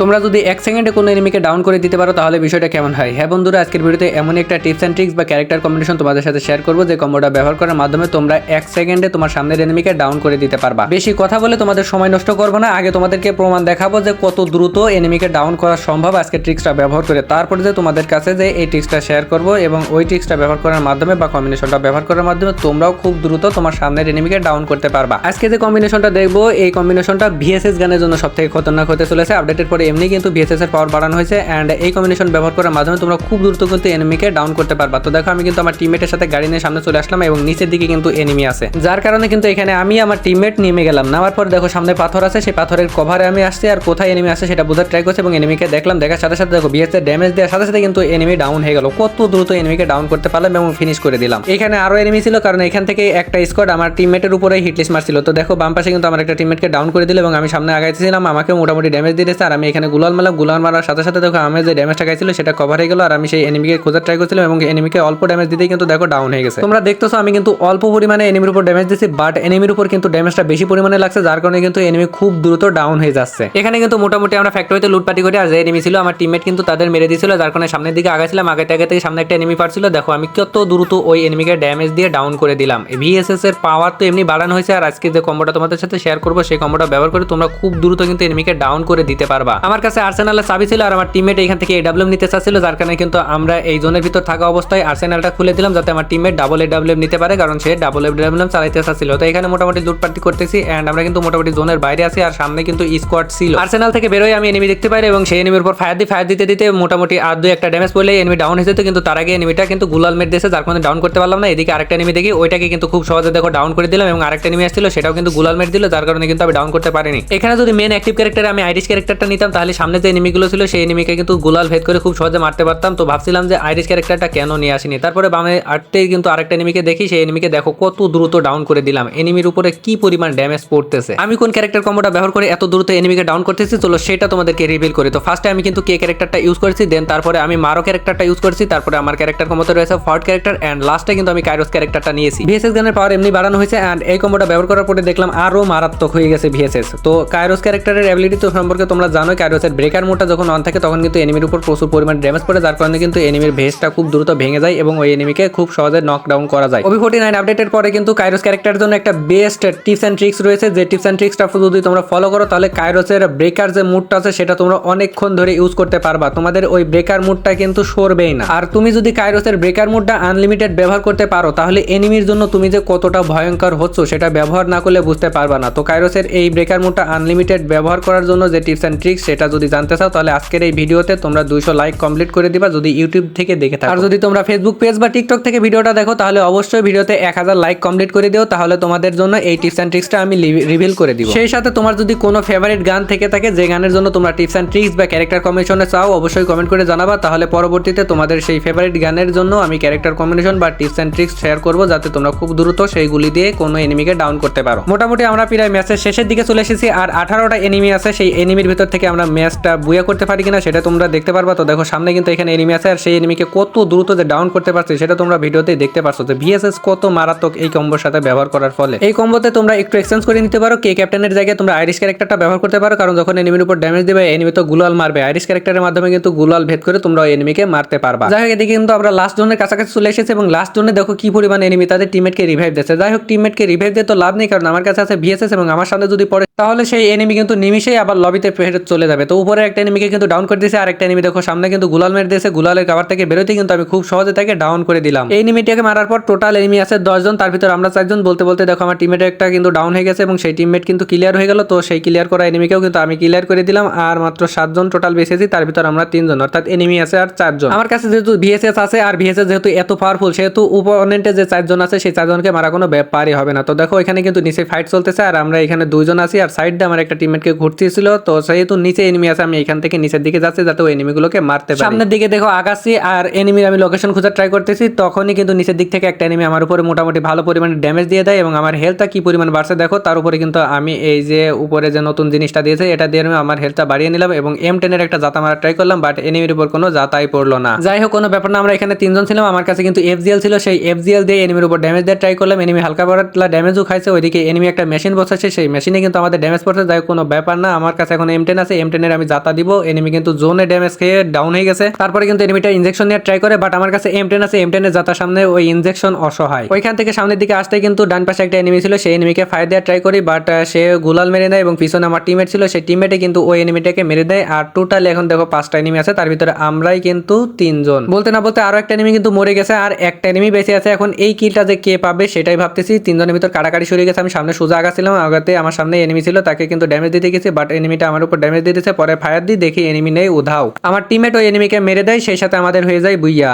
তোমরা যদি এক সেকেন্ডে কোনো এনিমিকে ডাউন করে দিতে পারো, তাহলে বিষয়টা কেমন হয়? হ্যাঁ বন্ধুরা, আজকের ভিডিওতে এমন একটা টিপস অ্যান্ড ট্রিক্স বা ক্যারেক্টার কম্বিনেশন তোমাদের সাথে শেয়ার করব যে কম্বোটা ব্যবহার করার মাধ্যমে তোমরা এক সেকেন্ডে তোমার সামনের এনিমিকে ডাউন করে দিতে পারবা। বেশি কথা বলে তোমাদের সময় নষ্ট করব না, আগে তোমাদেরকে প্রমাণ দেখাবো যে কত দ্রুত এনিমিকে ডাউন করা সম্ভব আজকে ট্রিক্সটা ব্যবহার করে। তারপরে যে তোমাদের কাছে যে এই ট্রিক্সটা শেয়ার করব এবং ওই ট্রিক্সটা ব্যবহার করার মাধ্যমে বা কম্বিনেশনটা ব্যবহার করার মাধ্যমে তোমরাও খুব দ্রুত তোমার সামনের এনিমিকে ডাউন করতে পারবা। আজকে যে কম্বিনেশনটা দেখব, এই কম্বিনেশনটা ভিএসএস গানের জন্য সব থেকে খতরনাক হতে চলেছে। আপডেটের পরে এমনি কিন্তু ভিএসএস এর পাওয়ার বাড়ানো হয়েছে অ্যান্ড এই কম্বিনেশন ব্যবহার করার মাধ্যমে তোমরা খুব দ্রুত কিন্তু এনিমিকে ডাউন করতে পারবা। তো দেখো, আমি কিন্তু আমার টিমমেটের সাথে গাড়ি নিয়ে সামনে চলে আসলাম এবং নিচের দিকে কিন্তু এনিমি আছে। যার কারণে কিন্তু এখানে আমি আমার টিমমেট নেমে গেলাম। নামার পর দেখো, সামনে পাথর আছে, সেই পাথরের কভারে আমি আসছি আর কোথায় এনিমি আছে সেটা বোঝার ট্রাই করছি এবং এনিমিকে দেখলাম। দেখার সাথে সাথে দেখো বিএস ড্যামেজ দেওয়ার সাথে সাথে কিন্তু এনিমি ডাউন হয়ে গেল। কত দ্রুত এনিমিকে ডাউন করতে পারলাম এবং ফিনিশ করে দিলাম। এখানে আরও এনিমি ছিল কারণ এখান থেকে একটা স্কোয়াড আমার টিমমেটের উপরে হিটলিস্ট মারছিল। তো দেখো, বাম পাশে কিন্তু আমার একটা টিমমেটকে ডাউন করে দিল এবং আমি সামনে আগাইছিলাম আমাকে মোটামুটি ড্যামেজ দিয়েছে আর আমি এখানে গুলাল মারলাম, গুলাল মারার সাথে সাথে দেখো আমি যে ড্যামেজটা খাইছিল সেটা কভার হয়ে গেল আর আমি সেই এনিমিকে খোঁজার ট্রাই করছিলাম এবং এনিমিকে অল্প ড্যামেজ দিতেই কিন্তু দেখো ডাউন হয়ে গেছে। তোমরা দেখতেছো আমি কিন্তু অল্প পরিমাণে এনিমির উপর ড্যামেজ দিচ্ছি বাট এনিমির উপর কিন্তু ড্যামেজটা বেশি পরিমাণে লাগছে, যার কারণে কিন্তু এনিমি খুব দ্রুত ডাউন হয়ে যাচ্ছে। এখানে কিন্তু মোটামুটি আমরা ফ্যাক্টরিতে লুটপাটি করে আর যে এনিমি ছিল আমার টিমমেট কিন্তু তাদের মেরে দিয়েছিল যার কারণে সামনের দিকে আগাছিলাম আগে আগে থেকে সামনে একটা এনিমি পারছিল। দেখো আমি কত দ্রুত ওই এনিমিকে ড্যামেজ দিয়ে ডাউন করে দিলাম। ভিএসএস এর পাওয়ার তো এমনি বাড়ানো হয়েছে আর আজকে যে কম্বোটা তোমাদের সাথে শেয়ার করব, সেই কম্বোটা ব্যবহার করে তোমরা খুব দ্রুত কিন্তু এনিমিকে ডাউন করে দিতে পারবা। আমার কাছে আর্সেনালের চাবি ছিল আর আমার টিমমেট এখান থেকে এডাব্লিউ নিতে চাচ্ছিল, যার কারণে কিন্তু আমরা এই জোনের ভিতর থাকা অবস্থায় আর্সেনালটা খুলে দিলাম যাতে আমার টিমমেট ডাবল এডাব্লিউ নিতে পারে, কারণ সে ডাবল এডাব্লিউ চালাইতে চাচ্ছিল। তো এখানে মোটামুটি লুটপাটি করতেছি অ্যান্ড আমরা কিন্তু মোটামুটি জোনের বাইরে আছি আর সামনে কিন্তু স্কোয়াড ছিল। আর্সেনাল থেকে বেরোয় আমি এনিমি দেখতে পাই এবং সেই এনিমির উপর ফায়ার দিয়ে ফায়ার দিতে দিতে মোটামুটি আর দুই একটা ড্যামেজ পড়লে এনিমি ডাউন হয়ে যেত, কিন্তু তার আগে এনিমিটা কিন্তু গুলাল মেট দিয়েছে, যার কারণে ডাউন করতে পারলাম না। এদিকে আরেকটা এনিমি দেখি, ওইটাকে কিন্তু খুব সহজে দেখো ডাউন করে দিলাম এবং আরেকটা এনিমি আসছিল, সেটাও কিন্তু গুলাল মেট দিল, যার কারণে কিন্তু আমি ডাউন করতে পারিনি। এখানে যদি মেন অ্যাক্টিভ ক্যারেক্টার আমি আইরিশ ক্যারেক্টারটা নিতাম তাহলে সামনে যে এনিমিগুলো ছিল, সেই এনিমিকে কিন্তু গুলাল ভেদ করে খুব সহজে মারতে পারতাম। তো ভাবছিলাম যে আইরিশ ক্যারেক্টারটা কেন নিয়ে আসিনি? তারপরে বামে আটতেই কিন্তু আরেকটা এনিমিকে দেখি, সেই এনিমিকে দেখো, কত দ্রুত ডাউন করে দিলাম। এনিমির উপরে কি পরিমাণ ড্যামেজ পড়তেছে? আমি কোন ক্যারেক্টার কম্বোটা ব্যবহার করে এত দ্রুত এনিমিকে ডাউন করতেছি? চলো সেটা তোমাদেরকে রিভিল করি। তো ফার্স্টে আমি কিন্তু কে ক্যারেক্টারটা ইউজ করেছি দেন তারপরে আমি মারো ক্যারেক্টারটা ইউজ করেছি, তারপরে আমার ক্যারেক্টার ক্ষমতা রয়েছে ফর্ট ক্যারেক্টার এন্ড লাস্টে কিন্তু আমি কাইরোস ক্যারেক্টারটা নিয়েছি। ভিএসএস গানের পাওয়ার এমনি বাড়ানো হয়েছে এন্ড এই কম্বোটা ব্যবহার করার পরে দেখলাম আরও মারাত্মক হয়ে গেছে ভিএসএস তো কাইরোস ক্যারেক্টারের অ্যাবিলিটি তো সম্পর্কে তোমরা কাইরোসের ব্রেকার মোডটা যখন অন থাকে, তখন কিন্তু এনিমির উপর প্রচুর পরিমাণ ড্যামেজ পড়ে, যার কারণে কিন্তু এনিমির ভেসটা খুব দ্রুত ভেঙে যায় এবং ওই এনিমিকে খুব সহজে নকডাউন করা যায়। ওবি ফোর্টি নাইন আপডেটের পরে কিন্তু কাইরোস ক্যারেক্টারের জন্য একটা বেস্ট টিপস অ্যান্ড ট্রিক্স রয়েছে। যে টিপস অ্যান্ড ট্রিক্সটা যদি তোমরা ফলো করো, তাহলে কাইরোসের ব্রেকার যে মুডটা আছে, সেটা তোমরা অনেকক্ষণ ধরে ইউজ করতে পারবা। তোমাদের ওই ব্রেকার মুডটা কিন্তু সরবেই না। আর তুমি যদি কাইরোসের ব্রেকার মুডটা আনলিমিটেড ব্যবহার করতে পারো, তাহলে এনিমির জন্য তুমি যে কতটা ভয়ঙ্কর হচ্ছ, সেটা ব্যবহার না করলে বুঝতে পারবা না। তো কাইরোসের এই ব্রেকার মুডটা আনলিমিটেড ব্যবহার করার জন্য যে টিপস অ্যান্ড ট্রিক্স সেটা যদি জানতে চাও তাহলে আজকের এই ভিডিওতে তোমরা দুইশো লাইক কমপ্লিট করে দিবা যদি ইউটিউব থেকে দেখে থাকো। আর যদি তোমরা ফেসবুক পেজ বা টিকটক থেকে ভিডিওটা দেখো তাহলে অবশ্যই ভিডিওতে এক হাজার লাইক কমপ্লিট করে দিও তাহলে তোমাদের জন্য এই টিপস অ্যান্ড ট্রিক্সটা আমি রিভিল করে দিব। সেই সাথে তোমার যদি কোনো ফেভারিট গান থেকে থাকে যে গানের জন্য তোমরা টিপস অ্যান্ড ট্রিক্স বা ক্যারেক্টার কম্বিনেশনে চাও অবশ্যই কমেন্ট করে জানাবা তাহলে পরবর্তীতে তোমাদের সেই ফেভারিট গানের জন্য আমি ক্যারেক্টার কম্বিনেশন বা টিপস অ্যান্ড ট্রিক্স শেয়ার করব যাতে তোমরা খুব দ্রুত সেইগুলি দিয়ে কোনো এনিমিকে ডাউন করতে পারো। মোটামুটি আমরা প্রায় ম্যাচের শেষের দিকে চলে এসেছি আর আঠারোটা এনিমি আছে সেই এনিমির ভিতর থেকে আমরা ম্যাচটা বুয়া করতে পারি কিনা সেটা তোমরা দেখতে পারবা। তো দেখো, সামনে কিন্তু এখানে এনিমি আছে আর সেই এনিমিকে কত দ্রুত যে ডাউন করতে পারছে সেটা তোমরা ভিডিওতে দেখতে পারছ। যে ভিএসএস কত মারাত্মক এই কম্বোর সাথে ব্যবহার করার ফলে। এই কম্বোতে তোমরা একটু এক্সচেঞ্জ করে নিতে পারো। কে ক্যাপ্টেনের জায়গায় তোমরা আইরিশ ক্যারেক্টারটা ব্যবহার করতে পারো। কারণ যখন এনিমির উপর ড্যামেজ দেবে এনিমি তো গুলাল মারবে। আইরিশ ক্যারেক্টারের মাধ্যমে কিন্তু গুলাল ভেদ করে তোমরা এনিমিকে মারতে পারবা। যাই হোক, এদিকে কিন্তু আমরা লাস্ট জোনের কাছাকাছি চলে এসেছি এবং লাস্ট জোনে দেখো কি পরিমাণ এনিমি তাদের টিমমেটকে রিভাইভ দিচ্ছে। যাই হোক টিমমেটকে রিভাইভ দিয়ে তো লাভ নেই, কারণ আমার কাছে আছে ভিএসএস এবং আমার সামনে যদি পড়ে, তাহলে সেই এনিমি কিন্তু নিমিশেই আবার লবিতে ফেরত চলে যাবে। তো উপরে একটা এনিমিকে কিন্তু ডাউন করে দিয়েছে আর একটা এনিমি দেখো, সামনে কিন্তু গুলাল মেরে দিয়েছে। গুলালের কাবার থেকে বেরোতে কিন্তু আমি খুব সহজে তাকে ডাউন করে দিলাম। এই এনিমিটাকে মারার পর টোটাল এনিমি আছে দশজন তার ভিতর আমরা চারজন। বলতে বলতে দেখো, আমার টিমমেট একটা কিন্তু ডাউন হয়ে গেছে এবং সেই টিমমেট কিন্তু ক্লিয়ার হয়ে গেল। তো সেই ক্লিয়ার করা এনিমিকেও কিন্তু আমি ক্লিয়ার করে দিলাম। আর মাত্র সাতজন টোটাল বেঁচেছি তার ভিতর আমরা তিনজন অর্থাৎ এনিমি আছে আর চারজন আমার কাছে যেহেতু ভিএসএস আছে, আর ভিএসএস যেহেতু এত পাওয়ারফুল সেহেতু উপনেন্টে যে চারজন আছে, সেই চারজনকে মারা কোনো ব্যাপারই হবে না। তো দেখো, এখানে কিন্তু নিচে ফাইট চলতেছে, আর আমরা এখানে দুইজন আছি, আর সাইড আমার একটা টিমমেটকে ঘুরতেছিল। তো সেহেতু নিচে এনিমি আছে, আমি এখান থেকে নিচের দিকে যাচ্ছি যাতে ওই এনিমিগুলোকে মারতে পারি। সামনের দিকে দেখো আগাচ্ছি আর এনিমির আমি লোকেশন খোঁজার ট্রাই করতেছি, তখনই কিন্তু নিচের দিক থেকে একটা এনিমি আমার উপরে মোটামুটি ভালো পরিমাণে ড্যামেজ দিয়ে দেয় এবং আমার হেলথটা কি পরিমাণ বাড়ছে দেখো, তার উপরে কিন্তু আমি এই যে উপরে যে নতুন জিনিসটা দিয়েছে, এটা দিয়ে আমি আমার হেলথটা বাড়িয়ে নিলাম এবং এম টেনের একটা জাতা মারা ট্রাই করলাম বাট এনিমির উপর কোনো জাতাই পড়ল না। যাই হোক, কোনো ব্যাপার না, আমরা এখানে তিনজন ছিলাম, আমার কাছে কিন্তু এফজিএল ছিল, সেই এফজিএল দিয়ে এনিমির উপর ড্যামেজ দিয়ে ট্রাই করলাম এনিমি হালকা পাতলা ড্যামেজও খাইছে, ওইদিকে এনিমি একটা মেশিন বসাচ্ছে, সেই মেশিনে কিন্তু আমাদের ড্যামেজ পড়ছে, যাই কোনো ব্যাপার না, আমার কাছে এখন এম টেন আছে এম টেনের আমি জাতা দিব এনিমি কিন্তু জোনে ড্যামেজ খেয়ে ডাউন হয়ে গেছে। তারপরে কিন্তু এনিমিটা ইনজেকশন নিয়ে ট্রাই করে বাট আমার কাছে এম টেন আছে এম টেনের জাতার সামনে ওই ইনজেকশন অসহায়। ওইখান থেকে সামনের দিকে আসতে কিন্তু ডান পাশে একটা এনিমি ছিল, সেই এনিমিকে ফায়ার দেওয়ার ট্রাই করি বাট সে গুলাল মেরে দেয় এবং পিছনে আমার টিমেট ছিল, সেই টিমেটে কিন্তু ওই এনিমিটাকে মেরে দেয়। আর টোটাল এখন দেখো পাঁচটা এনিমি আছে, তার ভিতরে আমরাই কিন্তু তিনজন। বলতে না বলতে আরও একটা এনিমি কিন্তু মরে গেছে, আর একটা এনিমি বেঁচে আছে। এখন এই কিলটা যে কে পাবে সেটাই ভাবতেছি। তিনজনের ভিতর কাড়াকাড়ি সরে গেছে, আমি সামনে সোজা আগাছিলাম, আগাতে আমার সামনে এনিমি ছিল, তাকে কিন্তু ড্যামেজ দিতে গেছি বাট এনিমিটা আমার উপর ড্যামেজ দিতেছে পরে ফায়ার দিই দেখি এনিমি নেই, উধাও। আমার টিমেট ওই এনিমিকে মেরে দেয়, সেই সাথে আমাদের হয়ে যায় বুইয়া।